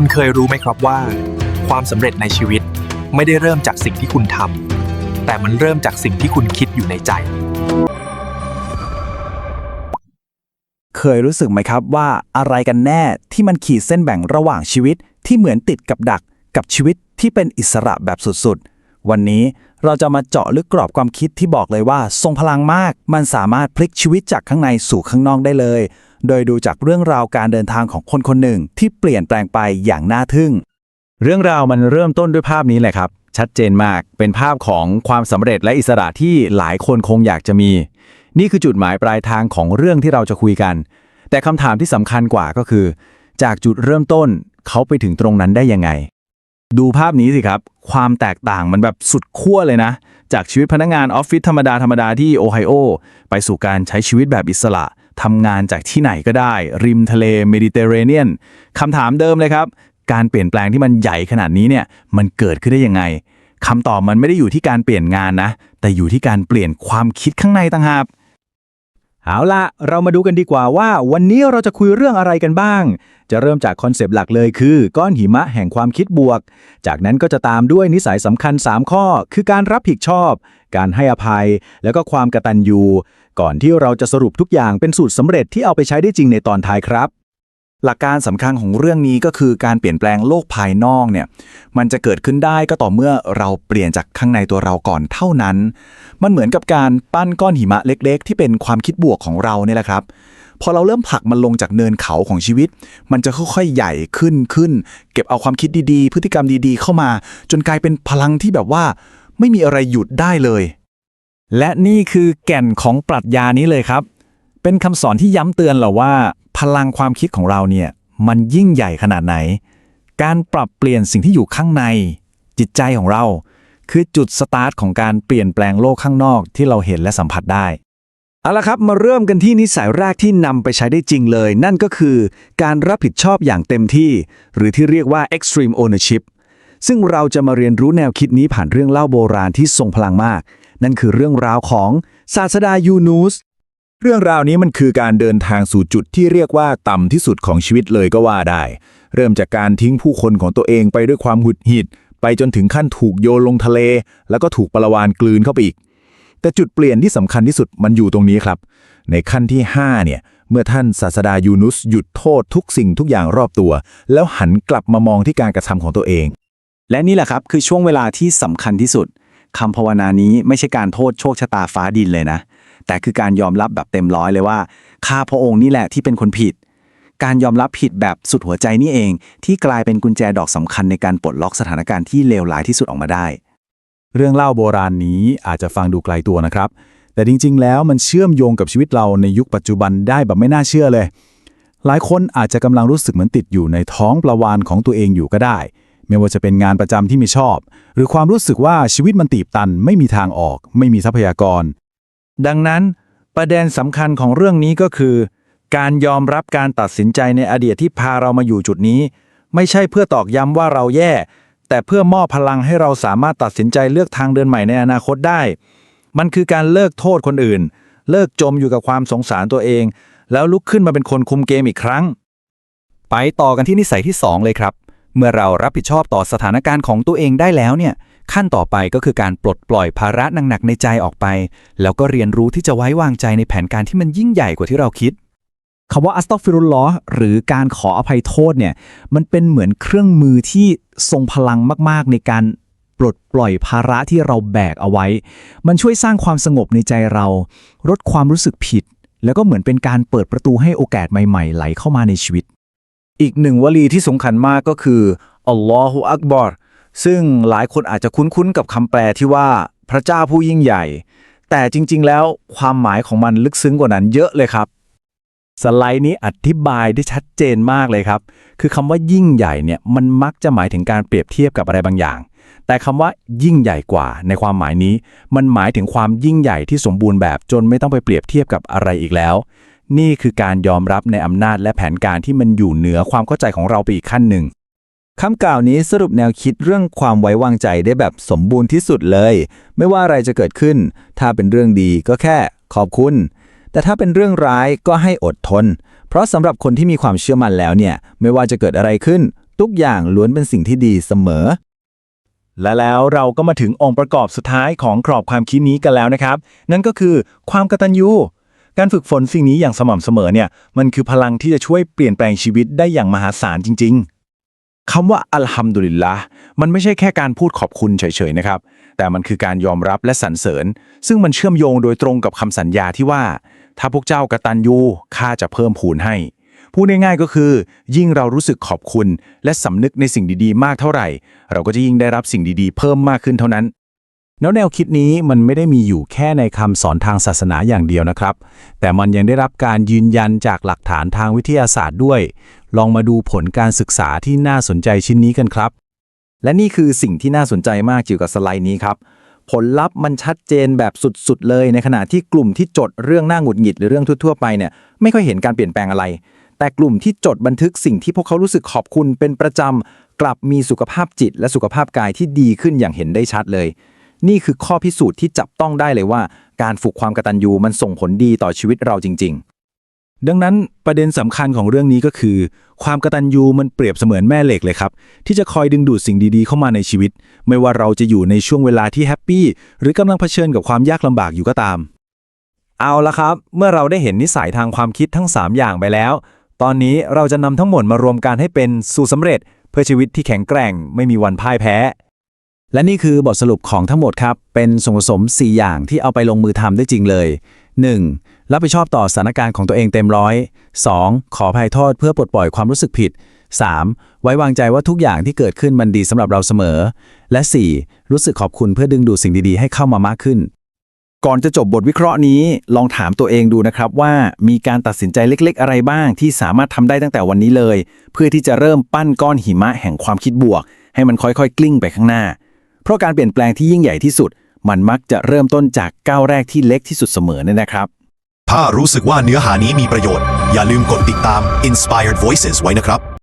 คุณเคยรู้ไหมครับว่า ความสำเร็จในชีวิตไม่ได้เริ่มจากสิ่งที่คุณทำแต่มันเริ่มจากสิ่งที่คุณคิดอยู่ในใจ เคยรู้สึกไหมครับว่าอะไรกันแน่ที่มันขีดเส้นแบ่งระหว่างชีวิตที่เหมือนติดกับดักกับชีวิตที่เป็นอิสระแบบสุดๆ วันนี้เราจะมาเจาะลึกกรอบความคิดที่บอกเลยว่า ทรงพลังมาก มันสามารถพลิกชีวิตจากข้างในสู่ข้างนอกได้เลย โดยดูจากเรื่องราวการเดินทางของคนคนหนึ่งที่เปลี่ยนแปลงไปอย่างน่าทึ่ง เรื่องราวมันเริ่มต้นด้วยภาพนี้แหละครับ ชัดเจนมากเป็นภาพของความสำเร็จและอิสระที่หลายคนคงอยากจะมี นี่คือจุดหมายปลายทางของเรื่องที่เราจะคุยกัน แต่คำถามที่สำคัญกว่าก็คือ จากจุดเริ่มต้นเขาไปถึงตรงนั้นได้ยังไง ดูภาพนี้สิครับ ความแตกต่างมันแบบสุดขั้วเลยนะ จากชีวิตพนักงานออฟฟิศธรรมดาธรรมดาที่โอไฮโอไปสู่การใช้ชีวิตแบบอิสระ ทำงานจากที่ไหนก็ได้ ริมทะเลเมดิเตอร์เรเนียนคำถามเดิมเลยครับ การเปลี่ยนแปลงที่มันใหญ่ขนาดนี้เนี่ยมันเกิดขึ้นได้ยังไงคำตอบมันไม่ได้อยู่ที่การเปลี่ยนงานนะ แต่อยู่ที่การเปลี่ยนความคิดข้างในต่างหาก เอาละเรามาดูกันดีกว่าว่าวันนี้เราจะคุยเรื่องอะไรกันบ้าง จะเริ่มจากคอนเซปต์หลักเลยคือ ก้อนหิมะแห่งความคิดบวก จากนั้นก็จะตามด้วยนิสัยสำคัญ 3 ข้อ คือการรับผิดชอบ การให้อภัย แล้วก็ความกตัญญู ก่อนที่เราจะสรุปทุกอย่างเป็นสูตรสำเร็จที่เอาไปใช้ได้จริงในตอนท้ายครับ หลักการสำคัญของเรื่องนี้ก็คือการเปลี่ยนแปลงโลกภายนอกเนี่ยมันจะเกิดขึ้นได้ก็ต่อเมื่อเราเปลี่ยนจากข้างในตัวเราก่อนเท่านั้น มันเหมือนกับการปั้นก้อนหิมะเล็ก ๆ ที่เป็นความคิดบวกของเราเนี่ยแหละครับ พอเราเริ่มผลักมันลงจากเนินเขาของชีวิต มันจะค่อยๆใหญ่ขึ้นขึ้น เก็บเอาความคิดดีๆ พฤติกรรมดีๆ เข้ามา จนกลายเป็นพลังที่แบบว่า ไม่มีอะไรหยุดได้เลย และนี่คือแก่นของปรัชญานี้เลยครับ เป็นคำสอนที่ย้ำเตือนเราว่า พลังความคิดของเราเนี่ยมันยิ่งใหญ่ขนาดไหน การปรับเปลี่ยนสิ่งที่อยู่ข้างใน จิตใจของเรา คือจุดสตาร์ทของการเปลี่ยนแปลงโลกข้างนอกที่เราเห็นและสัมผัสได้เอาละครับมาเริ่มกันที่นิสัยแรกที่นำไปใช้ได้จริงเลย นั่นก็คือการรับผิดชอบอย่างเต็มที่ หรือที่เรียกว่า extreme ownership ซึ่งเราจะมาเรียนรู้แนวคิดนี้ผ่านเรื่องเล่าโบราณที่ทรงพลังมาก นั่นคือเรื่องราวของศาสดายูนูส เรื่องราวนี้มันคือการเดินทางสู่จุดที่เรียกว่าต่ำที่สุดของชีวิตเลยก็ว่าได้ เริ่มจากการทิ้งผู้คนของตัวเองไปด้วยความหุดหิด ไปจนถึงขั้นถูกโยนลงทะเล แล้วก็ถูกปรวานกลืนเข้าไปอีก แต่จุดเปลี่ยนที่สำคัญที่สุดมันอยู่ตรงนี้ครับ ในขั้นที่ 5 เนี่ย เมื่อท่านศาสดายูนุสหยุดโทษทุกสิ่งทุกอย่างรอบตัว แล้วหันกลับมามองที่การกระทำของตัวเอง และนี่แหละครับคือช่วงเวลาที่สำคัญที่สุดคำภาวนานี้ไม่ใช่การโทษโชคชะตาฟ้าดินเลยนะ แต่คือการยอมรับแบบเต็มร้อยเลยว่าข้าพระองค์นี่แหละที่เป็นคนผิด การยอมรับผิดแบบสุดหัวใจนี่เอง ที่กลายเป็นกุญแจดอกสำคัญในการปลดล็อกสถานการณ์ที่เลวร้ายที่สุดออกมาได้ เรื่องเล่าโบราณนี้อาจจะฟังดูไกลตัวนะครับ แต่จริง ๆ แล้วมันเชื่อมโยงกับชีวิตเราในยุคปัจจุบันได้แบบไม่น่าเชื่อเลย หลายคนอาจจะกำลังรู้สึกเหมือนติดอยู่ในท้องปลาวานของตัวเองอยู่ก็ได้ไม่ว่าจะเป็นงานประจำที่ไม่ชอบ หรือความรู้สึกว่าชีวิตมันตีบตัน ไม่มีทางออก ไม่มีทรัพยากร ดังนั้น ประเด็นสำคัญของเรื่องนี้ก็คือ การยอมรับการตัดสินใจในอดีตที่พาเรามาอยู่จุดนี้ ไม่ใช่เพื่อตอกย้ำว่าเราแย่ แต่เพื่อมอบพลังให้เราสามารถตัดสินใจเลือกทางเดินใหม่ในอนาคตได้ มันคือการเลิกโทษคนอื่น เลิกจมอยู่กับความสงสารตัวเอง แล้วลุกขึ้นมาเป็นคนคุมเกมอีกครั้ง ไปต่อกันที่นิสัยที่ 2 เลยครับ เมื่อเรารับผิดชอบต่อสถานการณ์ของตัวเองได้แล้วเนี่ย ขั้นต่อไปก็คือการปลดปล่อยภาระหนักๆในใจออกไป แล้วก็เรียนรู้ที่จะไว้วางใจในแผนการที่มันยิ่งใหญ่กว่าที่เราคิดคำว่าอัสตอฟิรุลลอฮ์หรือการขออภัยโทษเนี่ยมันเป็นเหมือนเครื่องมือที่ทรงพลังมากๆ ในการปลดปล่อยภาระที่เราแบกเอาไว้ มันช่วยสร้างความสงบในใจเรา ลดความรู้สึกผิด แล้วก็เหมือนเป็นการเปิดประตูให้โอกาสใหม่ๆ ไหลเข้ามาในชีวิต อีกหนึ่งวลีที่สำคัญมากก็คืออัลลอฮฺอักบอร ซึ่งหลายคนอาจจะคุ้นๆกับคำแปลที่ว่าพระเจ้าผู้ยิ่งใหญ่ แต่จริง ๆ แล้วความหมายของมันลึกซึ้งกว่านั้นเยอะเลยครับ สไลด์นี้อธิบายได้ชัดเจนมากเลยครับ คือคำว่ายิ่งใหญ่เนี่ยมันมักจะหมายถึงการเปรียบเทียบกับอะไรบางอย่าง แต่คำว่ายิ่งใหญ่กว่า ในความหมายนี้ มันหมายถึงความยิ่งใหญ่ที่สมบูรณ์แบบจนไม่ต้องไปเปรียบเทียบกับอะไรอีกแล้ว นี่คือการยอมรับในอำนาจและแผนการที่มันอยู่เหนือความเข้าใจของเราไปอีกขั้นหนึ่ง คำกล่าวนี้สรุปแนวคิดเรื่องความไว้วางใจได้แบบสมบูรณ์ที่สุดเลย ไม่ว่าอะไรจะเกิดขึ้น ถ้าเป็นเรื่องดีก็แค่ขอบคุณ แต่ถ้าเป็นเรื่องร้ายก็ให้อดทน เพราะสำหรับคนที่มีความเชื่อมั่นแล้วเนี่ย ไม่ว่าจะเกิดอะไรขึ้น ทุกอย่างล้วนเป็นสิ่งที่ดีเสมอ และแล้วเราก็มาถึงองค์ประกอบสุดท้ายของกรอบความคิดนี้กันแล้วนะครับ นั่นก็คือความกตัญญูการฝึกฝนสิ่งนี้อย่างสม่ำเสมอเนี่ยมันคือพลังที่จะช่วยเปลี่ยนแปลงชีวิตได้อย่างมหาศาลจริง ๆ คำว่าอัลฮัมดุลิลละมันไม่ใช่แค่การพูดขอบคุณเฉยๆนะครับ แต่มันคือการยอมรับและสรรเสริญ ซึ่งมันเชื่อมโยงโดยตรงกับคำสัญญาที่ว่า ถ้าพวกเจ้ากระตันยูข้าจะเพิ่มพูนให้ พูดง่ายๆก็คือ ยิ่งเรารู้สึกขอบคุณ และสำนึกในสิ่งดีๆ มากเท่าไหร่ เราก็จะยิ่งได้รับสิ่งดีๆ เพิ่มมากขึ้นเท่านั้น แล้วแนวคิดนี้มันไม่ได้มีอยู่แค่ในคำสอนทางศาสนาอย่างเดียวนะครับ แต่มันยังได้รับการยืนยันจากหลักฐานทางวิทยาศาสตร์ด้วย ลองมาดูผลการศึกษาที่น่าสนใจชิ้นนี้กันครับ และนี่คือสิ่งที่น่าสนใจมากเกี่ยวกับสไลด์นี้ครับ ผลลัพธ์มันชัดเจนแบบสุดๆ เลย ในขณะที่กลุ่มที่จดเรื่องหน้าหงุดหงิดหรือเรื่องทั่วๆไปเนี่ยไม่ค่อยเห็นการเปลี่ยนแปลงอะไร แต่กลุ่มที่จดบันทึกสิ่งที่พวกเขารู้สึกขอบคุณเป็นประจำกลับมีสุขภาพจิต และสุขภาพกายที่ดีขึ้นอย่างเห็นได้ชัดเลย นี่คือข้อพิสูจน์ที่จับต้องได้เลยว่า การฝึกความกตัญญูมันส่งผลดีต่อชีวิตเราจริง ๆ ดังนั้นประเด็นสำคัญของเรื่องนี้ก็คือ ความกตัญญูมันเปรียบเสมือนแม่เหล็กเลยครับ ที่จะคอยดึงดูดสิ่งดีๆ เข้ามาในชีวิต ไม่ว่าเราจะอยู่ในช่วงเวลาที่แฮปปี้หรือกำลังเผชิญกับความยากลำบากอยู่ก็ตาม เอาละครับ เมื่อเราได้เห็นนิสัยทางความคิดทั้ง 3 อย่างไปแล้ว ตอนนี้เราจะนำทั้งหมดมารวมกันให้เป็นสู่สำเร็จ เพื่อชีวิตที่แข็งแกร่ง ไม่มีวันพ่ายแพ้ และนี่คือบทสรุปของทั้งหมดครับ เป็นส่วนผสม 4 อย่างที่เอาไปลงมือทำได้จริงเลย 1. รับผิดชอบต่อสถานการณ์ของตัวเองเต็มร้อย 2. ขอภัยโทษเพื่อปลดปล่อยความรู้สึกผิด 3. ไว้วางใจว่าทุกอย่างที่เกิดขึ้นมันดีสำหรับเราเสมอ และ 4. รู้สึกขอบคุณเพื่อดึงดูดสิ่งดีๆ ให้เข้ามามากขึ้น ก่อนจะจบบทวิเคราะห์นี้ ลองถามตัวเองดูนะครับว่ามีการตัดสินใจเล็ก ๆ อะไรบ้าง ที่สามารถทำได้ตั้งแต่วันนี้เลย เพื่อที่จะเริ่มปั้นก้อนหิมะแห่งความคิดบวก ให้มันค่อยๆ กลิ้งไปข้างหน้า เพราะการเปลี่ยนแปลงที่ยิ่งใหญ่ที่สุด มันมักจะเริ่มต้นจากก้าวแรกที่เล็กที่สุดเสมอเนี่ยนะครับ ถ้ารู้สึกว่าเนื้อหานี้มีประโยชน์ อย่าลืมกดติดตาม Inspired Voices ไว้นะครับ